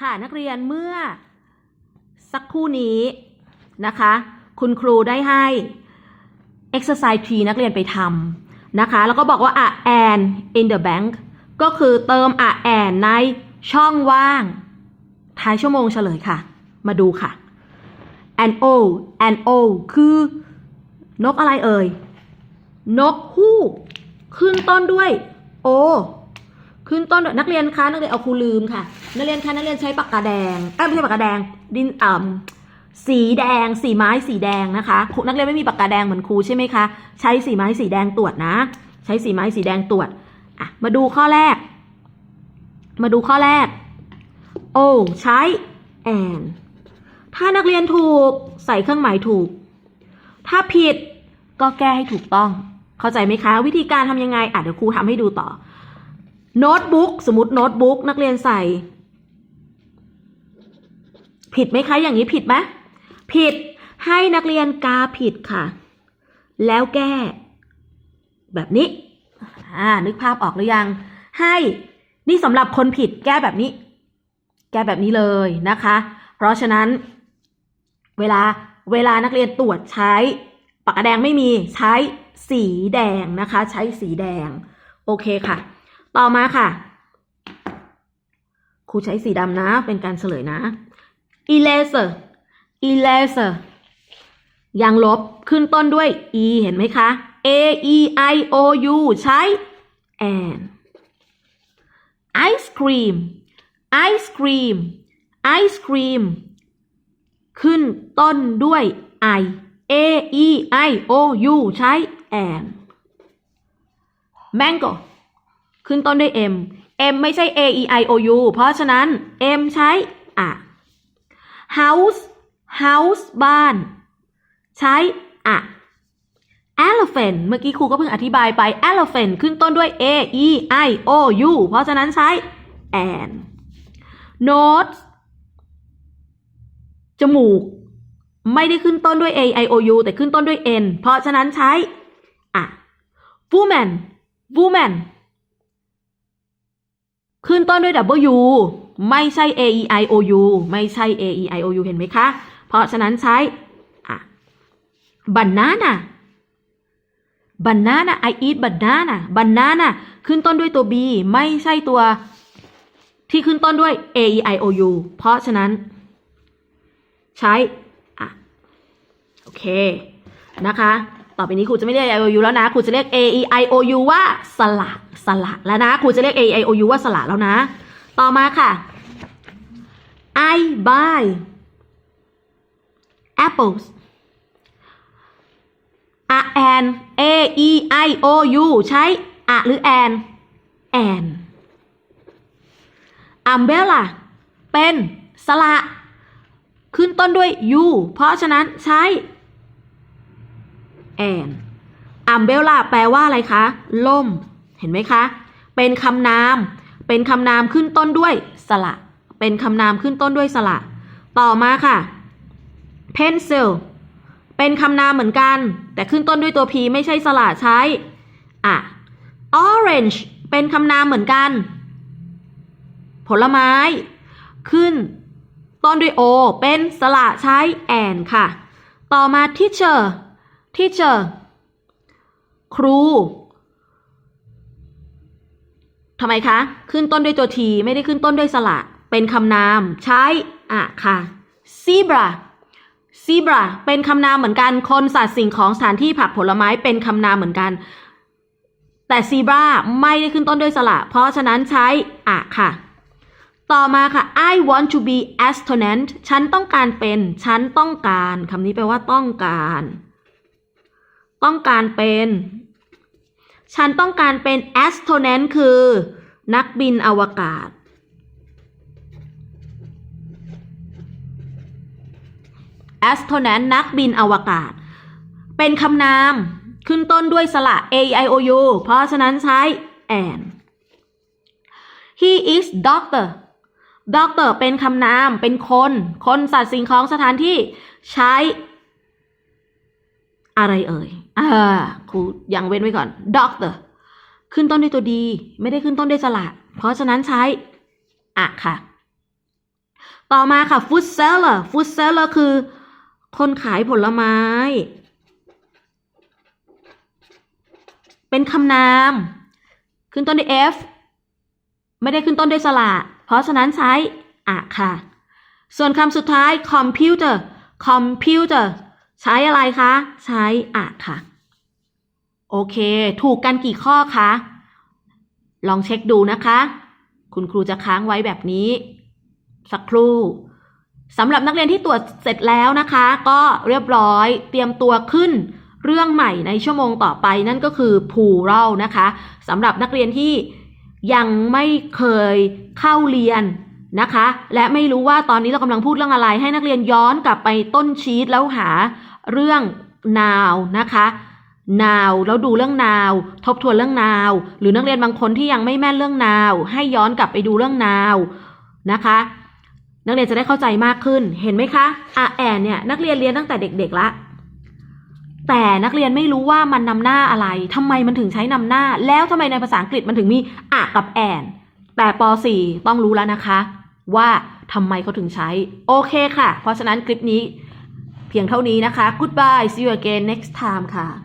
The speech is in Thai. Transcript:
ค่ะนักเรียนเมื่อ สักครู่นี้นะคะ คุณครูได้ให้ exercise 3นักเรียนไปทำนะคะ แล้วก็บอกว่า a and in the bank ก็คือเติม a and ในช่องว่าง ท้ายชั่วโมงเฉลยค่ะ มาดูค่ะ an o an o คือนกอะไรเอ่ย นกฮูกขึ้นต้นด้วย o ขึ้นต้นด้วยนักเรียนคะนักเรียนเอาครูลืมค่ะ นักเรียนคะนักเรียนใช้ปากกาแดงเอ้ไม่ใช่ปากกาแดงดินอ่ำสีแดง สีไม้สีแดงนะคะครูนักเรียนไม่มีปากกาแดงเหมือนครูใช่ไหมคะใช้สีไม้สีแดงตรวจนะ ใช้สีไม้สีแดงตรวจอะมาดูข้อแรก มาดูข้อแรก โอ้ใช้ and ถ้านักเรียนถูกใส่เครื่องหมายถูก ถ้าผิดก็แก้ให้ถูกต้อง เข้าใจไหมคะ วิธีการทำยังไงอะเดี๋ยวครูทำให้ดูต่อ โน้ตบุ๊กสมมติโน้ตบุ๊กนักเรียนใส่ ผิดไหมคะ อย่างนี้ผิดไหมผิดให้นักเรียนกาผิดค่ะ แล้วแก้ แบบนี้อ่านึกภาพออกหรือยัง ให้นี่สำหรับคนผิดแก้แบบนี้ แก้แบบนี้เลยนะคะ เพราะฉะนั้น เวลาเวลานักเรียนตรวจใช้ปากกาแดงไม่มีใช้สีแดงนะคะ ใช้สีแดง โอเคค่ะ ต่อมาค่ะ ครูใช้สีดำนะ เป็นการเฉลยนะ eraser eraser ยางลบขึ้นต้นด้วย e เห็นไหมคะ a e i o u ใช้ and ice cream ice cream ice cream ขึ้นต้นด้วย i a e i o u ใช้ and mango ขึ้นต้นด้วย m m ไม่ใช่ a e i o u เพราะฉะนั้น m ใช้อะ house house บ้าน ใช้อะ elephant เมื่อกี้ครูก็เพิ่งอธิบายไป elephant ขึ้นต้นด้วย a e i o u เพราะฉะนั้นใช้ and nose จมูก ไม่ได้ขึ้นต้นด้วย a i o u แต่ขึ้นต้นด้วย n เพราะฉะนั้นใช้อะ woman woman ขึ้นต้นด้วย w ไม่ใช่ a e i o u ไม่ใช่ a e i o u เห็นไหมคะ เพราะฉะนั้นใช้อะ banana banana I eat banana banana ขึ้นต้นด้วยตัว b ไม่ใช่ตัว ที่ขึ้นต้นด้วย a e i o u เพราะฉะนั้น ใช้อะโอเค นะคะ ต่อไปนี้ครูจะไม่เรียก AIOU แล้วนะครูจะเรียก a e i o u ว่าสละสละแล้วนะครูจะเรียก a e i o u ว่าสละแล้วนะ ต่อมาค่ะ I buy apples a and a e i o u ใช้อะหรือ and and umbrella เป็นสระขึ้นต้นด้วย u เพราะฉะนั้นใช้ and umbrella แปลว่าอะไรคะล่ม เห็นไหมคะ เป็นคำนาม เป็นคำนามขึ้นต้นด้วยสระ เป็นคำนามขึ้นต้นด้วยสระ ต่อมาค่ะ pencil เป็นคำนามเหมือนกัน แต่ขึ้นต้นด้วยตัว p ไม่ใช่สระใช้ อะ orange เป็นคำนามเหมือนกัน ผลไม้ ขึ้น ต้นด้วย o เป็นสระใช้ and ค่ะ ต่อมา teacher teacher ครูทำไมคะ ขึ้นต้นด้วยตัว t ไม่ได้ขึ้นต้นด้วยสระ เป็นคำนามใช้อะค่ะ zebra zebra เป็นคำนามเหมือนกัน คนสัตว์สิ่งของสถานที่ผักผลไม้เป็นคำนามเหมือนกัน แต่ zebra ไม่ได้ขึ้นต้นด้วยสระ เพราะฉะนั้นใช้อะค่ะ ต่อมาค่ะ I want to be astronaut ฉันต้องการเป็น ฉันต้องการคำนี้แปลว่าต้องการ ต้องการเป็น ฉันต้องการเป็น astronaut คือ นักบินอวกาศ astronaut นักบินอวกาศ เป็นคำนามขึ้นต้นด้วยสระ a i o u เพราะฉะนั้นใช้ and he is doctor doctor เป็นคำนาม เป็นคน คนสัตว์สิ่งของสถานที่ใช้ อะไรเอ่ย อ่าครูยังเว้นไว้ก่อน doctor ขึ้นต้นด้วยตัวดี ไม่ได้ขึ้นต้นด้วยสระเพราะฉะนั้นใช้อะค่ะ ต่อมาค่ะ food seller food seller คือ คนขายผลไม้ เป็นคำนาม ขึ้นต้นด้วย f ไม่ได้ขึ้นต้นด้วยสระเพราะฉะนั้นใช้อะค่ะ ส่วนคำสุดท้าย computer computer ใช้อะไรคะ ใช้อะค่ะ โอเค ถูกกันกี่ข้อคะ ลองเช็คดูนะคะ คุณครูจะค้างไว้แบบนี้ สักครู่สำหรับนักเรียนที่ตรวจเสร็จแล้วนะคะ ก็เรียบร้อย เตรียมตัวขึ้นเรื่องใหม่ในชั่วโมงต่อไปนั่นก็คือ plural นะคะสำหรับนักเรียนที่ยังไม่เคยเข้าเรียนนะคะ และไม่รู้ว่าตอนนี้เรากำลังพูดเรื่องอะไร ให้นักเรียนย้อนกลับไปต้นชีตแล้วหา เรื่อง now นะคะ now แล้วดูเรื่อง now ทบทวนเรื่อง now หรือนักเรียนบางคนที่ยังไม่แม่นเรื่อง now ให้ย้อนกลับไปดูเรื่อง now นะคะ นักเรียนจะได้เข้าใจมากขึ้นเห็นไหมคะอะแอนเนี่ยนักเรียนเรียนตั้งแต่เด็กๆละแต่นักเรียนไม่รู้ว่ามันนำหน้าอะไรทำไมมันถึงใช้นำหน้า แล้วทำไมในภาษาอังกฤษมันถึงมีอะกับแอน แต่ป .4 ต้องรู้แล้วนะคะ ว่าทำไมเขาถึงใช้ โอเคค่ะ เพราะฉะนั้นคลิปนี้ พียงเท่านี้นะคะ goodbye see you again next time ค่ะ